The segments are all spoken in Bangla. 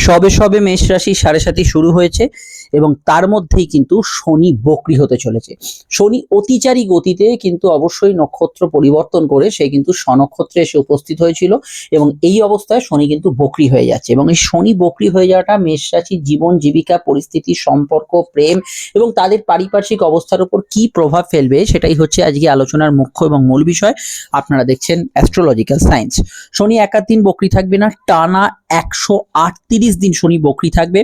সবে সবে মেষ রাশি সাড়ে সাথে শুরু হয়েছে। এবং তার মধ্যেই কিন্তু শনি বকরি হতে চলেছে। শনি অতিচারী গতিতে কিন্তু অবশ্যই নক্ষত্র পরিবর্তন করে সে কিন্তু স্বনক্ষত্রে এসে উপস্থিত হয়েছিল এবং এই অবস্থায় শনি কিন্তু বকরি হয়ে যাচ্ছে এবং এই শনি বকরি হয়ে যাওয়াটা মেষ রাশির জীবন, জীবিকা, পরিস্থিতি, সম্পর্ক, প্রেম এবং তাদের পারিপার্শ্বিক অবস্থার উপর কি প্রভাব ফেলবে সেটাই হচ্ছে আজকে আলোচনার মুখ্য এবং মূল বিষয়। আপনারা দেখছেন অ্যাস্ট্রোলজিক্যাল সায়েন্স শনি একাধ দিন বকরি থাকবে না, টানা একশো আটত্রিশ দিন শনি বকরি থাকবে।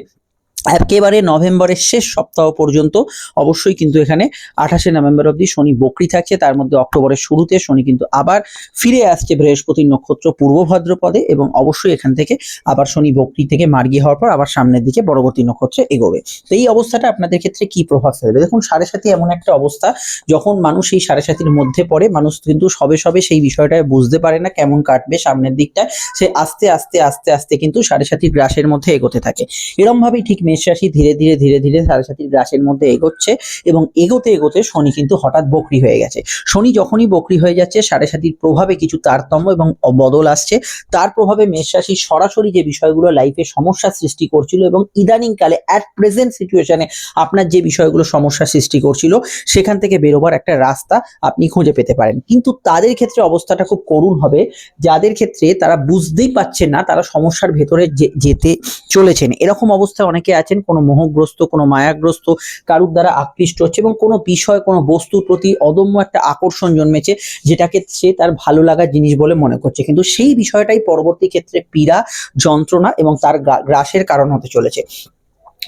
একেবারে নভেম্বরের শেষ সপ্তাহ পর্যন্ত অবশ্যই কিন্তু এখানে আঠাশে নভেম্বর অবধি শনি বকরি থাকছে তার মধ্যে অক্টোবরের শুরুতে শনি কিন্তু আবার ফিরে আসছে বৃহস্পতির নক্ষত্র পূর্ব ভাদ্রপদে এবং অবশ্যই এখান থেকে আবার শনি বকরি থেকে মার্গি হওয়ার পর আবার সামনের দিকে পরবর্তী নক্ষত্রে এগোবে। তো এই অবস্থাটা আপনাদের ক্ষেত্রে কি প্রভাব ফেলবে? দেখুন, সাড়ে সাথী এমন একটা অবস্থা, যখন মানুষ এই সাড়ে সাথীর মধ্যে পড়ে, মানুষ কিন্তু সবে সবে সেই বিষয়টা বুঝতে পারে না কেমন কাটবে সামনের দিকটায় সে আস্তে আস্তে আস্তে আস্তে কিন্তু সাড়ে সাথীর গ্রাসের মধ্যে এগোতে থাকে। এরম ভাবেই ঠিক মেষ রাশি ধীরে ধীরে ধীরে ধীরে সাড়ে সাথীর গ্রাসের মধ্যে এগোচ্ছে এবং এগোতে এগোতে শনি কিন্তু হঠাৎ বকরি হয়ে গেছে। শনি যখনই বকরি হয়ে যাচ্ছে সাড়ে সাথীর প্রভাবে কিছু তারতম্য এবং বদল আসছে। তার প্রভাবে মেষ রাশি সরাসরি যে বিষয়গুলো লাইফে সমস্যা সৃষ্টি করছিল এবং ইদানিং কালে অ্যাট প্রেজেন্ট সিচুয়েশনে আপনার যে বিষয়গুলো সমস্যা সৃষ্টি করছিল, সেখান থেকে বেরোবার একটা রাস্তা আপনি খুঁজে পেতে পারেন। কিন্তু তাদের ক্ষেত্রে অবস্থাটা খুব করুণ হবে। যাদের ক্ষেত্রে তারা বুঝতেই পাচ্ছেন না, তারা সমস্যার ভেতরে যেতে চলেছেন। এরকম অবস্থায় অনেকে আছেন, কোনো মোহগ্রস্ত, কোনো মায়াগ্রস্ত, কারুর দ্বারা আকৃষ্ট হচ্ছে এবং কোনো বিষয়, কোনো বস্তুর প্রতি অদম্য একটা আকর্ষণ জন্মেছে যেটাকে সে তার ভালো লাগার জিনিস বলে মনে করছে। কিন্তু সেই বিষয়টাই পরবর্তী ক্ষেত্রে পীড়া, যন্ত্রণা এবং তার গ্রাসের কারণ হতে চলেছে।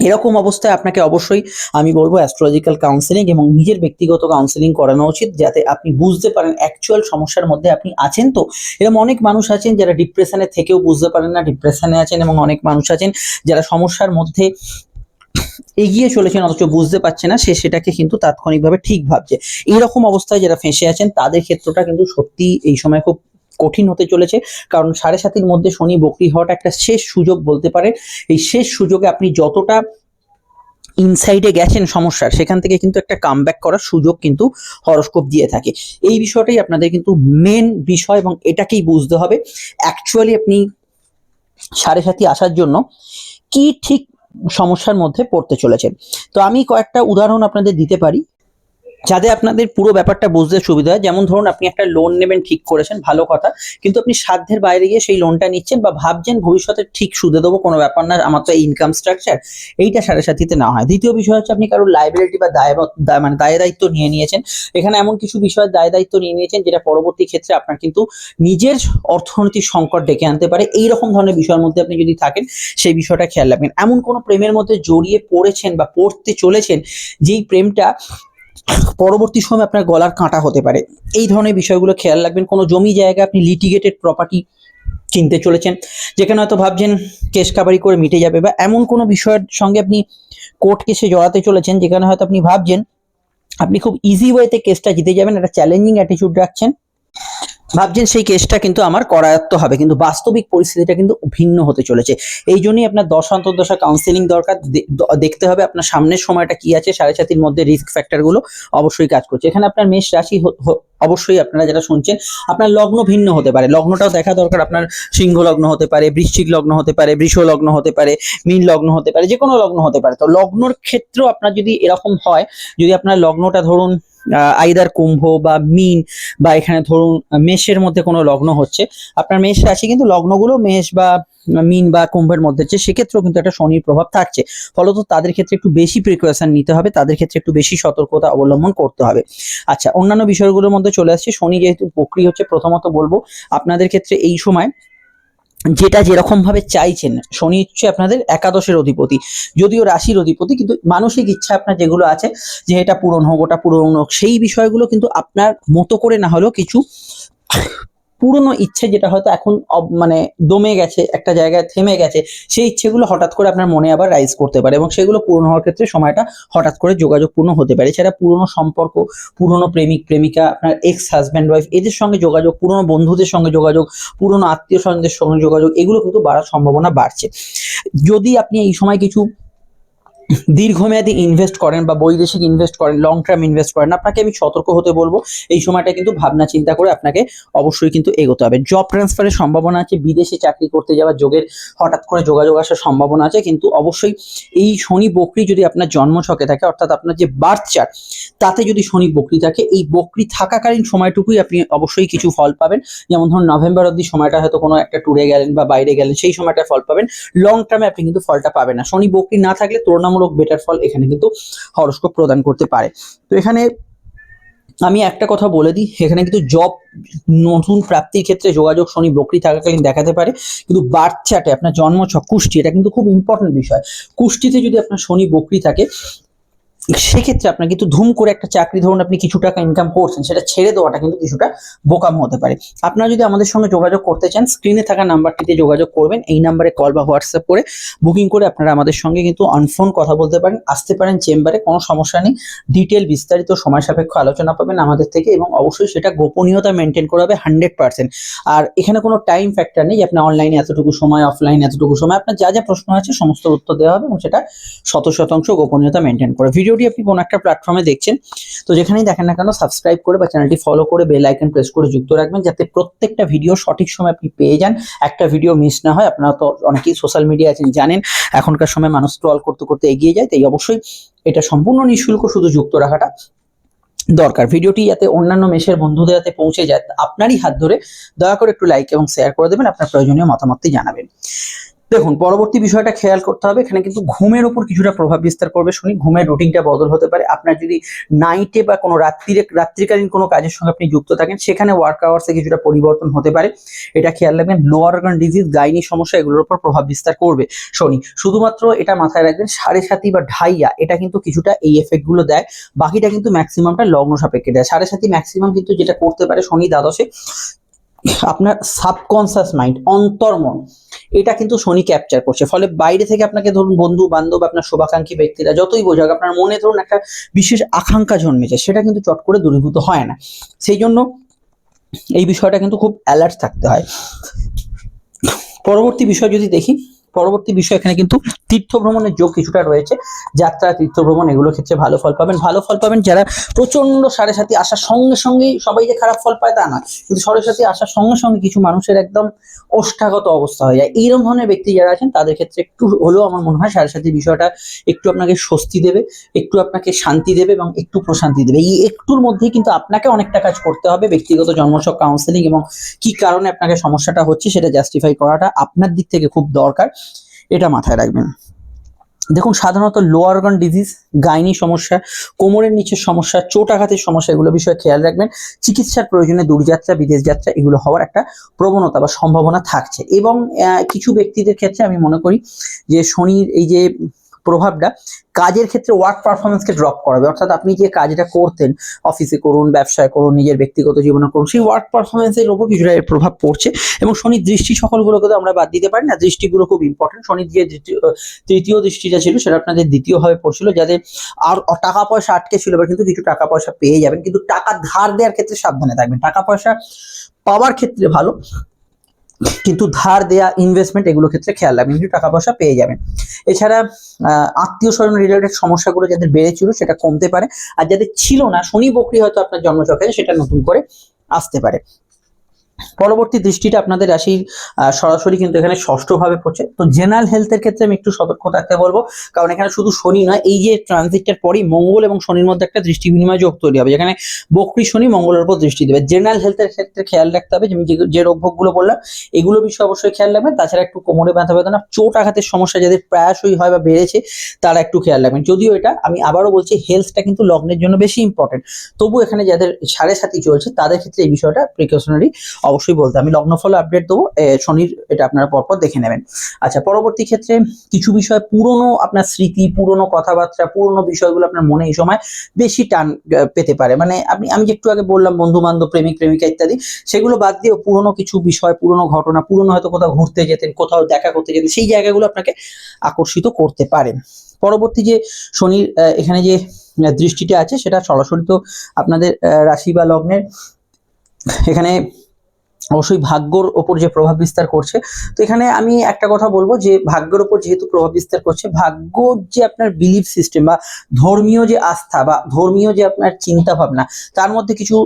এরকম অবস্থায় আপনাকে অবশ্যই আমি বলব অ্যাস্ট্রোলজিক্যাল কাউন্সেলিং এবং নিজের ব্যক্তিগত কাউন্সেলিং করানো উচিত যাতে আপনি বুঝতে পারেন অ্যাকচুয়াল সমস্যার মধ্যে আপনি আছেন তো। এরকম অনেক মানুষ আছেন যারা ডিপ্রেশনে থেকেও বুঝতে পারেন না ডিপ্রেশনে আছেন এবং অনেক মানুষ আছেন যারা সমস্যার মধ্যে এগিয়ে চলেছেন অথচ বুঝতে পারছে না, সে সেটাকে কিন্তু তাৎক্ষণিকভাবে ঠিক ভাবছে। এইরকম অবস্থায় যারা ফেঁসে আছেন, তাদের ক্ষেত্রটা কিন্তু সত্যি এই সময় খুব কঠিন হতে চলেছে। কারণ সাড়ে সাতির মধ্যে শনি বকরি হওয়াটা একটা শেষ সুযোগ বলতে পারে এই শেষ সুযোগে আপনি যতটা ইনসাইডে গেছেন সমস্যার, সেখান থেকে কিন্তু একটা কামব্যাক করার সুযোগ কিন্তু হরস্কোপ দিয়ে থাকে। এই বিষয়টাই আপনাদের কিন্তু মেন বিষয় এবং এটাকেই বুঝতে হবে। অ্যাকচুয়ালি আপনি সাড়ে সাথী আসার জন্য কি ঠিক সমস্যার মধ্যে পড়তে চলেছেন? তো আমি কয়েকটা উদাহরণ আপনাদের দিতে পারি। যাতে আপনাদের পুরো ব্যাপারটা বুঝতে সুবিধা হয়। যেমন ধরুন, আপনি একটা লোন নেবেন, ঠিক করেছেন, ভালো কথা। কিন্তু আপনি সাধ্যের বাইরে গিয়ে সেই লোনটা নিচ্ছেন বা ভাবছেন ভবিষ্যতে ঠিক সুদে দেবো, কোনো ব্যাপার না, আমার তো ইনকাম স্ট্রাকচার এইটা সাড়ে সাথীতে না হয়। দ্বিতীয় বিষয় হচ্ছে, আপনি কারোর লাইবিলিটি বা দায় মানে দায় দায়িত্ব নিয়ে নিয়েছেন। এখানে এমন কিছু বিষয়ের দায় দায়িত্ব নিয়ে নিয়েছেন, যেটা পরবর্তী ক্ষেত্রে আপনার কিন্তু নিজের অর্থনৈতিক সংকট ডেকে আনতে পারে। এই রকম ধরনের বিষয়ের মধ্যে আপনি যদি থাকেন, সেই বিষয়টা খেয়াল রাখবেন। এমন কোনো প্রেমের মধ্যে জড়িয়ে পড়েছেন বা পড়তে চলেছেন, যেই প্রেমটা পরবর্তী সময় আপনার গলার কাঁটা হতে পারে। এই ধরনের বিষয়গুলো খেয়াল রাখবেন। কোনো জমি জায়গা আপনি লিটিগেটেড প্রপার্টি কিনতে চলেছেন, যেখানে হয়তো ভাবছেন কেস কাবারি করে মিটে যাবে বা এমন কোনো বিষয়ের সঙ্গে আপনি কোর্ট কেসে জড়াতে চলেছেন, যেখানে হয়তো আপনি ভাবছেন আপনি খুব ইজি ওয়েতে কেসটা জিতে যাবেন, একটা চ্যালেঞ্জিং অ্যাটিটিউড রাখছেন। ভাবছেন সেই কেসটা কিন্তু আমার করায়ত্ত হবে, কিন্তু বাস্তবিক পরিস্থিতিটা কিন্তু ভিন্ন হতে চলেছে। এই জন্যই আপনার দশ অন্তর্দশা কাউন্সেলিং দরকার দেখতে হবে আপনার সামনের সময়টা কি আছে, সাড়ে সাতির মধ্যে রিস্ক ফ্যাক্টরগুলো অবশ্যই কাজ করছে। এখানে আপনার মেষ রাশি অবশ্যই আপনারা যারা শুনছেন, আপনার লগ্ন ভিন্ন হতে পারে। লগ্নটাও দেখা দরকার, আপনার সিংহ লগ্ন হতে পারে, বৃশ্চিক লগ্ন হতে পারে, বৃষ লগ্ন হতে পারে, মীন লগ্ন হতে পারে যে কোনো লগ্ন হতে পারে। তো লগ্নর ক্ষেত্রেও আপনার যদি এরকম হয়, যদি আপনার লগ্নটা ধরুন আইদার কুম্ভ বা মিন বা এখানে ধরুন মেষের মধ্যে কোনো লগ্ন হচ্ছে, আপনার মেষ রাশি কিন্তু লগ্নগুলো মেষ বা মিন বা কুম্ভের মধ্যে হচ্ছে, সেক্ষেত্রেও কিন্তু একটা শনির প্রভাব থাকছে। ফলত তাদের ক্ষেত্রে একটু বেশি প্রিকশন নিতে হবে, তাদের ক্ষেত্রে একটু বেশি সতর্কতা অবলম্বন করতে হবে। আচ্ছা অন্যান্য বিষয়গুলোর মধ্যে চলে আসছে, শনি যেহেতু প্রক্রিয়া হচ্ছে, প্রথমত বলব, আপনাদের ক্ষেত্রে এই সময় যেটা যেরকমভাবে চাইছেন, শনি হচ্ছে আপনাদের একাদশের অধিপতি, যদিও রাশির অধিপতি, কিন্তু মানসিক ইচ্ছা আপনার যেগুলো আছে, যে এটা পূরণ হোক, ওটা পূরণ হোক, সেই বিষয়গুলো কিন্তু আপনার মতো করে না হলেও কিছু পুরনো ইচ্ছে যেটা হয়তো এখন মানে দমে গেছে, একটা জায়গায় থেমে গেছে, সেই ইচ্ছেগুলো হঠাৎ করে আপনার মনে আবার রাইজ করতে পারে এবং সেগুলো পূরণ হওয়ার ক্ষেত্রে সময়টা হঠাৎ করে যোগাযোগপূর্ণ হতে পারে। এছাড়া পুরনো সম্পর্ক, পুরনো প্রেমিক, প্রেমিকা, আপনার এক্স হাজব্যান্ড ওয়াইফ এদের সঙ্গে যোগাযোগ, পুরনো বন্ধুদের সঙ্গে যোগাযোগ, পুরনো আত্মীয় স্বজনদের সঙ্গে যোগাযোগ, এগুলো কিন্তু বাড়ার সম্ভাবনা বাড়ছে। যদি আপনি এই সময় কিছু দীর্ঘমেয়াদী ইনভেস্ট করেন বা বৈদেশিক ইনভেস্ট করেন লং টার্ম ইনভেস্ট করেন, আপনাকে আমি সতর্ক হতে বলব। এই সময়টা কিন্তু ভাবনা চিন্তা করে আপনাকে অবশ্যই কিন্তু এগোতে হবে। জব ট্রান্সফারের সম্ভাবনা আছে, বিদেশে চাকরি করতে যাওয়ার যোগের হঠাৎ করে যোগাযোগ আসার সম্ভাবনা আছে, কিন্তু অবশ্যই এই শনি বকরি যদি আপনার জন্ম ছকে থাকে, অর্থাৎ আপনার যে বার্থ চার্ট তাতে যদি শনি বকরি থাকে, এই বকরি থাকাকালীন সময়টুকুই আপনি অবশ্যই কিছু ফল পাবেন। যেমন ধরুন, নভেম্বর অবধি সময়টা হয়তো কোনো একটা ট্যুরে গেলেন বা বাইরে গেলেন, সেই সময়টা ফল পাবেন। লং টার্মে আপনি কিন্তু ফলটা পাবেন না। শনি বকরি না থাকলে তুলনামূলক বেটার ফল এখানে কিন্তু হরস্কোপ প্রদান করতে পারে। তো এখানে আমি একটা কথা বলে দিই, এখানে কিন্তু জব নতুন প্রাপ্তির ক্ষেত্রে যোগাযোগ শনি বকরি থাকাকালীন দেখাতে পারে। কিন্তু বাচ্চাটা আপনার জন্মছক কুষ্টি, এটা কিন্তু খুব ইম্পর্টেন্ট বিষয়। কুষ্টিতে যদি আপনার শনি বকরি থাকে সেক্ষেত্রে আপনার কিন্তু ধুম করে একটা চাকরি ধরুন আপনি কিছু টাকা ইনকাম করছেন, সেটা ছেড়ে দেওয়াটা কিন্তু কিছুটা বোকাম হতে পারে। আপনারা যদি আমাদের সঙ্গে যোগাযোগ করতে চান স্ক্রিনে থাকা নাম্বারটিতে যোগাযোগ করবেন, এই নাম্বারে কল বা হোয়াটসঅ্যাপ করে বুকিং করে আপনারা আমাদের সঙ্গে কিন্তু অনফোন কথা বলতে পারেন, আসতে পারেন চেম্বারে কোনো সমস্যা নেই। ডিটেল বিস্তারিত, সময় সাপেক্ষ আলোচনা পাবেন আমাদের থেকে এবং অবশ্যই সেটা গোপনীয়তা মেনটেন করা হবে হান্ড্রেড পার্সেন্ট আর এখানে কোনো টাইম ফ্যাক্টর নেই যে আপনি অনলাইনে এতটুকু সময় অফলাইনে এতটুকু সময়, আপনার যা যা প্রশ্ন আছে সমস্ত উত্তর দেওয়া হবে এবং সেটা শত শতাংশ গোপনীয়তা মেনটেন করে ভিডিওটি আপনি কোনো একটা প্ল্যাটফর্মে দেখছেন। তো যেখানেই দেখেন না কেন সাবস্ক্রাইব করে বা চ্যানেলটি ফলো করে বেল আইকন প্রেস করে যুক্ত রাখবেন, যাতে প্রত্যেকটা ভিডিও সঠিক সময় আপনি পেয়ে যান। একটা ভিডিও মিস না হয়, আপনারা তো অনেকেই সোশ্যাল মিডিয়া আছেন, জানেন, এখনকার সময় মানুষ স্ক্রল করতে করতে এগিয়ে যায়, তাই অবশ্যই এটা সম্পূর্ণ নিঃশুল্ক শুধু যুক্ত রাখাটা দরকার। ভিডিওটি যাতে অন্যান্য মেশের বন্ধুদের হাতে পৌঁছে যায়, আপনারই হাত ধরে দয়া করে একটু লাইক এবং শেয়ার করে দেবেন, আপনার প্রয়োজনীয় মতামতটি জানাবেন। দেখুন, পরবর্তী বিষয়টা খেয়াল করতে হবে, এখানে কিন্তু ঘুমের উপর কিছুটা প্রভাব বিস্তার করবে। শুনি, ঘুমের রুটিনটা বদল হতে পারে। আপনার যদি নাইটে বা কোনো রাত্রিরে, রাত্রিকালীন কোনো কাজের সঙ্গে আপনি যুক্ত থাকেন, সেখানে ওয়ার্ক আওয়ার্সে কিছুটা পরিবর্তন হতে পারে। এটা খেয়াল রাখবেন লোয়ার অর্গান ডিজিজ গাইনি সমস্যা এগুলোর উপর প্রভাব বিস্তার করবে। শনি, শুধুমাত্র এটা মাথায় রাখবেন, সাড়ে সাতি বা ঢাইয়া, এটা কিন্তু কিছুটা এই এফেক্টগুলো দেয়। বাকিটা কিন্তু ম্যাক্সিমামটা লগ্ন সাপেক্ষে দেয়। সাড়ে সাতি ম্যাক্সিমাম কিন্তু যেটা করতে পারে, শনি, দ্বাদশে, আপনার সাবকনসিয়াস মাইন্ড অন্তর্মন এটা কিন্তু শনি ক্যাপচার করছে। ফলে বাইরে থেকে আপনাকে ধরুন বন্ধু বান্ধব, আপনার শুভাকাঙ্ক্ষী ব্যক্তিরা যতই বোঝাক, আপনার মনে ধরুন একটা বিশেষ আকাঙ্ক্ষা জন্মেছে, সেটা কিন্তু চট করে দূরীভূত হয় না। সেই জন্য এই বিষয়টা কিন্তু খুব অ্যালার্ট থাকতে হয়। পরবর্তী বিষয় যদি দেখি পরবর্তী বিষয় এখানে কিন্তু তীর্থ ভ্রমণের যোগ কিছুটা রয়েছে। যাত্রা তীর্থ ভ্রমণ এগুলোর ক্ষেত্রে ভালো ফল পাবেন। ভালো ফল পাবেন যারা প্রচণ্ড সাড়ে সাথে আসার সঙ্গে সঙ্গেই সবাই যে খারাপ ফল পায় তা না কিন্তু সাথে আসার সঙ্গে সঙ্গে কিছু মানুষের একদম ওষ্ঠাগত অবস্থা হয়ে যায়। এইরকম ধরনের ব্যক্তি যারা আছেন, তাদের ক্ষেত্রে একটু হলেও আমার মনে হয় সাড়ে সাথে বিষয়টা একটু আপনাকে স্বস্তি দেবে, একটু আপনাকে শান্তি দেবে এবং একটু প্রশান্তি দেবে। এই একটুর মধ্যেই কিন্তু আপনাকে অনেকটা কাজ করতে হবে, ব্যক্তিগত জন্মছক কাউন্সেলিং এবং কি কারণে আপনাকে সমস্যাটা হচ্ছে সেটা জাস্টিফাই করাটা আপনার দিক থেকে খুব দরকার। এটা মাথায় রাখবেন। দেখুন, সাধারণত লোয়ার অর্গান ডিজিজ গাইনি সমস্যা, কোমরের নিচের সমস্যা, চোট আঘাতের সমস্যা, এগুলো বিষয়ে খেয়াল রাখবেন। চিকিৎসার প্রয়োজনে দূরযাত্রা, বিদেশ যাত্রা, এগুলো হওয়ার একটা প্রবণতা বা সম্ভাবনা থাকছে। এবং কিছু ব্যক্তিদের ক্ষেত্রে আমি মনে করি যে শনির এই যে প্রভাবটা কাজের ক্ষেত্রে ওয়ার্ক পারফরমেন্সকে ড্রপ করাবে। অর্থাৎ আপনি যে কাজটা করতেন অফিসে করুন, ব্যবসায় করুন, নিজের ব্যক্তিগত জীবনে করুন, সেই ওয়ার্ক পারফরমেন্সের উপর কিছুটা এর প্রভাব পড়ছে এবং শনির দৃষ্টি সকলগুলোকে তো আমরা বাদ দিতে পারি না। দৃষ্টিগুলো খুব ইম্পর্টেন্ট শনির যে তৃতীয় দৃষ্টিটা ছিল, সেটা আপনাদের দ্বিতীয়ভাবে পড়ছিল যাদের আর টাকা পয়সা আটকে ছিল এবার কিন্তু কিছু টাকা পয়সা পেয়ে যাবেন। কিন্তু টাকা ধার দেওয়ার ক্ষেত্রে সাবধানে থাকবেন। টাকা পয়সা পাওয়ার ক্ষেত্রে ভালো। কিন্তু ধার দেয়া ইনভেস্টমেন্ট এগুলো ক্ষেত্রে খেয়াল রাখবেন, কিন্তু টাকা পয়সা পেয়ে যাবেন। এছাড়া আত্মীয় স্বজন রিলেটেড সমস্যাগুলো যাদের বেড়েছিল সেটা কমতে পারে। আর যাদের ছিল না, শনি বকরি হয়তো আপনার জন্মচক্রে, সেটা নতুন করে আসতে পারে। পরবর্তী দৃষ্টিটা আপনাদের রাশির সরাসরি কিন্তু এখানে ষষ্ঠ ভাবে পড়ছে। তো জেনারেল হেলথের ক্ষেত্রে আমি একটু সতর্ক থাকতে বলব, কারণ এখানে শুধু শনি নয়, এই যে ট্রানজিটটার পরেই মঙ্গল এবং শনির মধ্যে একটা দৃষ্টি বিনিময় যোগ তৈরি হবে, যেখানে বকরি শনি মঙ্গলের উপর দৃষ্টি দেবে। জেনারেল হেলথের ক্ষেত্রে খেয়াল রাখতে হবে আমি যে রোগভোগগুলো বললাম, এগুলো বিষয়ে অবশ্যই খেয়াল রাখবেন। তাছাড়া একটু কোমরে ব্যথা বেদনা, চোট আঘাতের সমস্যা যাদের প্রায়শই হয় বা বেড়েছে, তারা একটু খেয়াল রাখবেন। যদিও এটা, আমি আবারও বলছি হেলথটা কিন্তু লগ্নের জন্য বেশি ইম্পর্টেন্ট তবু এখানে যাদের সাড়ে সাথী চলছে, তাদের ক্ষেত্রে এই বিষয়টা প্রিকশনারি অবশ্যই বলতে আমি লগ্নফল আপডেট দেবো। শনির এটা আপনারা পরপর দেখে নেবেন। আচ্ছা পরবর্তী ক্ষেত্রে কিছু বিষয় পুরনো আপনার স্মৃতি, পুরনো কথাবার্তা, পুরনো বিষয়গুলো আপনার মনে এই সময় বেশি টান পেতে পারে। মানে আপনি, আমি একটু আগে বললাম বন্ধু বান্ধব প্রেমিক, প্রেমিকা ইত্যাদি, সেগুলো বাদ দিয়েও পুরনো কিছু বিষয়, পুরনো ঘটনা, পুরনো হয়তো কোথাও ঘুরতে যেতেন, কোথাও দেখা করতে যেতেন, সেই জায়গাগুলো আপনাকে আকর্ষিত করতে পারে। পরবর্তী যে শনির এখানে যে দৃষ্টিটা আছে, সেটা সরাসরি তো আপনাদের রাশি বা লগ্নের, এখানে অবশ্যই ভাগ্যর ওপর যে প্রভাব বিস্তার করছে। তো এখানে আমি একটা কথা বলব যে, ভাগ্যের ওপর যেহেতু প্রভাব বিস্তার করছে, ভাগ্য যে আপনার বিলিফ সিস্টেম বা ধর্মীয় যে আস্থা বা ধর্মীয় যে আপনার চিন্তা ভাবনা তার মধ্যে কিছু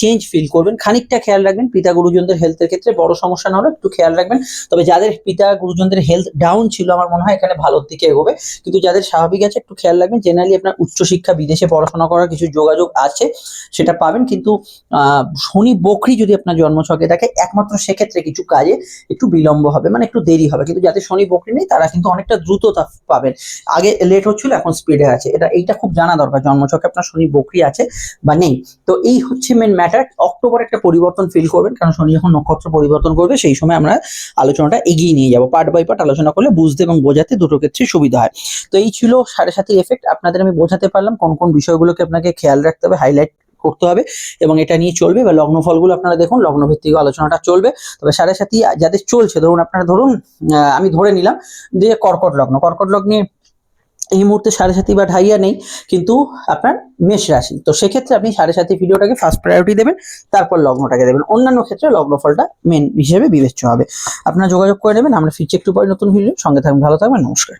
চেঞ্জ ফিল করবেন। খানিকটা খেয়াল রাখবেন পিতা গুরুজনদের হেলথের ক্ষেত্রে। বড় সমস্যা না হলে একটু খেয়াল রাখবেন। তবে যাদের পিতা গুরুজনদের হেলথ ডাউন ছিল, আমার মনে হয় এখানে ভালোর দিকে এগোবে। কিন্তু যাদের স্বাভাবিক আছে, একটু খেয়াল রাখবেন জেনারেলি আপনার উচ্চশিক্ষা, বিদেশে পড়াশোনা করার কিছু যোগাযোগ আছে, সেটা পাবেন। কিন্তু শনি বকরি যদি আপনার জন্মছকে থাকে একমাত্র সেক্ষেত্রে কিছু কাজে একটু বিলম্ব হবে মানে একটু দেরি হবে। কিন্তু যাদের শনি বকরি নেই, তারা কিন্তু অনেকটা দ্রুততা পাবেন। আগে লেট হচ্ছিল, এখন স্পিডে আছে। এটা, এইটা খুব জানা দরকার জন্মছকে আপনার শনি বকরি আছে বা নেই। তো এই হচ্ছে মেন ম্যাটার অক্টোবর একটা পরিবর্তন ফিল করবেন, কারণ শনি যখন নক্ষত্র পরিবর্তন করবে, সেই সময় আমরা আলোচনাটা এগিয়ে নিয়ে যাব। পার্ট বাই পার্ট আলোচনা করলে বুঝতে এবং বোঝাতে দুটো ক্ষেত্রে সুবিধা হয়। তো এই ছিল সাড়ে সাতির এফেক্ট আপনাদের আমি বোঝাতে পারলাম কোন কোন বিষয়গুলোকে আপনাকে খেয়াল রাখতে হবে হাইলাইট করতে হবে এবং এটা নিয়ে চলবে বা লগ্ন ফলগুলো আপনারা দেখুন লগ্ন ভিত্তিক আলোচনাটা চলবে। তবে সাড়ে সাথী যাদের চলছে, ধরুন আপনারা ধরুন আমি ধরে নিলাম যে কর্কট লগ্ন। কর্কট লগ্নে এই মুহূর্তে সাড়ে সাথী বা ঢাইয়া নেই, কিন্তু আপনার মেষ রাশি। তো সেক্ষেত্রে আপনি সাড়ে সাথী ভিডিওটাকে ফার্স্ট প্রায়োরিটি দেবেন, তারপর লগ্নটাকে দেবেন। অন্যান্য ক্ষেত্রে লগ্নফলটা মেন হিসেবে বিবেচ্য হবে। আপনারা যোগাযোগ করে নেবেন, আমরা ফিরছি একটু পরে নতুন ভিডিও সঙ্গে থাকবেন, ভালো থাকবেন, নমস্কার।